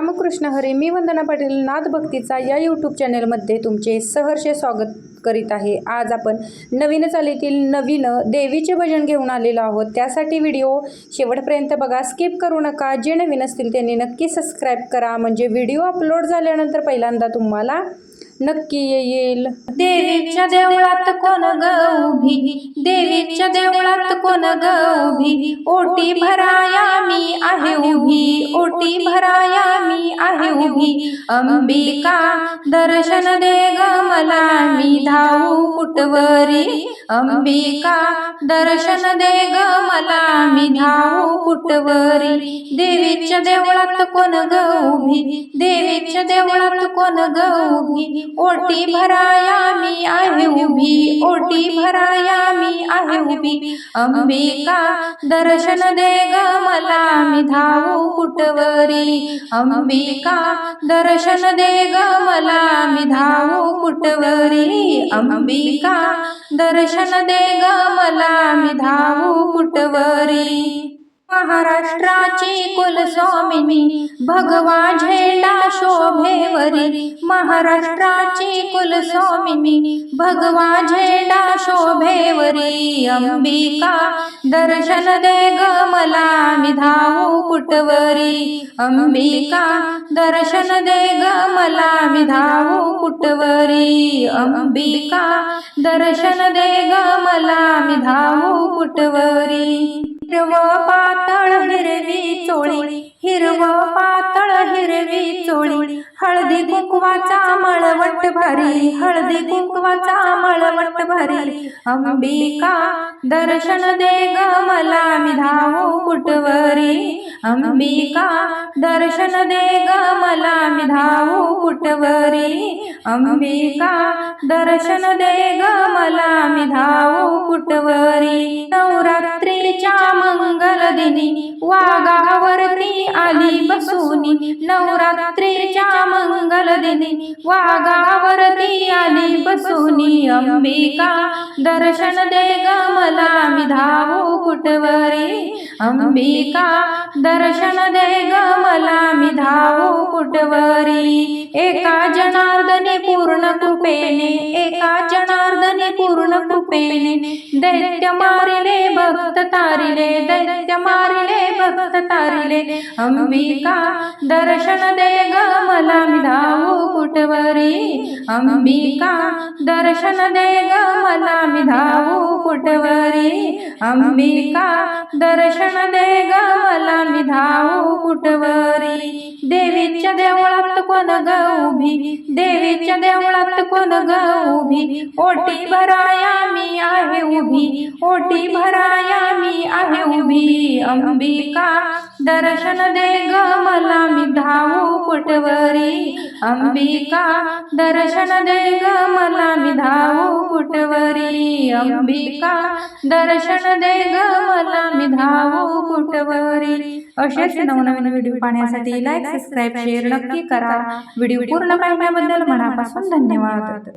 रामकृष्ण हरी मी वंदना पाटील नाथ भक्तीचा या यूट्यूब चॅनलमध्ये तुमचे सहर्ष स्वागत करीत आहे. आज आपण नवीन चालीतील नवीन देवीचे भजन घेऊन आलेलो आहोत. त्यासाठी व्हिडिओ शेवटपर्यंत बघा. स्किप करू नका. जे नवीन असतील त्यांनी नक्की सबस्क्राईब करा. म्हणजे व्हिडिओ अपलोड झाल्यानंतर पहिल्यांदा तुम्हाला नक्की येईल. देवीच्या देवळात कोण ग उभी? देवीच्या देवळात कोण ग उभी? ओटी भराया मी आहे उभी. ओटी भराया मी आहे उभी. अंबिका दर्शन दे ग मला. मी धाऊ कुटवरी अंबिका दर्शन दे ग मला. मी धाऊ कुटवरी देवीच्या देवळात कोण ग उभी? देवीच्या देवळात कोण ग उभी? ओटी भराया मी आहे उभी ओटी भराया मी आहे उभी. अंबिका दर्शन दे ग मला मी धावू कुटवरी अंबिका दर्शन दे ग मला मी धावू कुटवरी अंबिका दर्शन दे ग मला मी धावू कुटवरी महाराष्ट्राची कुलस्वामिनी भगवा झेंडा शोभेवरी. महाराष्ट्राची कुलस्वामिनी भगवा झेंडा शोभेवरी. अंबिका दर्शन दे ग मला मी धावू कुटवरी अंबिका दर्शन दे ग मला मी धावू कुटवरी अंबिका दर्शन दे ग मला मी धावू कुटवरी हिरव पातळ हिरवी चोळी हिरव पातळ हिरवी चोळी. हळदी कुंकवाचा मळवट भरी हळदी कुंकवाचा मळवट भरी. अंबिका दर्शन दे ग मला मी धावू कुटवरी अंबिका दर्शन दे ग मला मी धावू कुटवरी अंबिका दर्शन दे ग मला मी धावू कुटवरी नऊ दिनी वाघावरती आली बसुनी नवरात्रीच्या मंगल दिनी वाघावरती आली बसुनी अंबिका दर्शन दे ग मला मी धावू कुटवरी अंबिका दर्शन दे ग मला मी धावू कुटवरी एका जनार्दने पूर्ण कृपेने कृपेने दैत्य मारिले भक्त तारिले दैत्य मारिले भक्त तारिले अंबिका दर्शन दे ग मला मी धावू कुटवरी अंबिका दर्शन दे ग मला मी धावू कुटवरी अंबिका दर्शन दे ग मला मी धावू कुटवरी देवीच्या देवळात कोण ग उभी? देवीच्या देवळात कोण ग उभी? ओटी भराया मी आहे उभी. ओटी भराया मी आहे उभी. अंबिका दर्शन दे ग मला मी धावू कुटवरी अंबिका दर्शन दे ग मला मी धावू कुटवरी अंबिका दर्शन दे ग मला मी धावू कुटवरी असेच नवनवीन व्हिडिओ पाहण्यासाठी लाईक सबस्क्राईब शेअर नक्की करा. व्हिडिओ पूर्ण पाहिल्याबद्दल मनापासून धन्यवाद.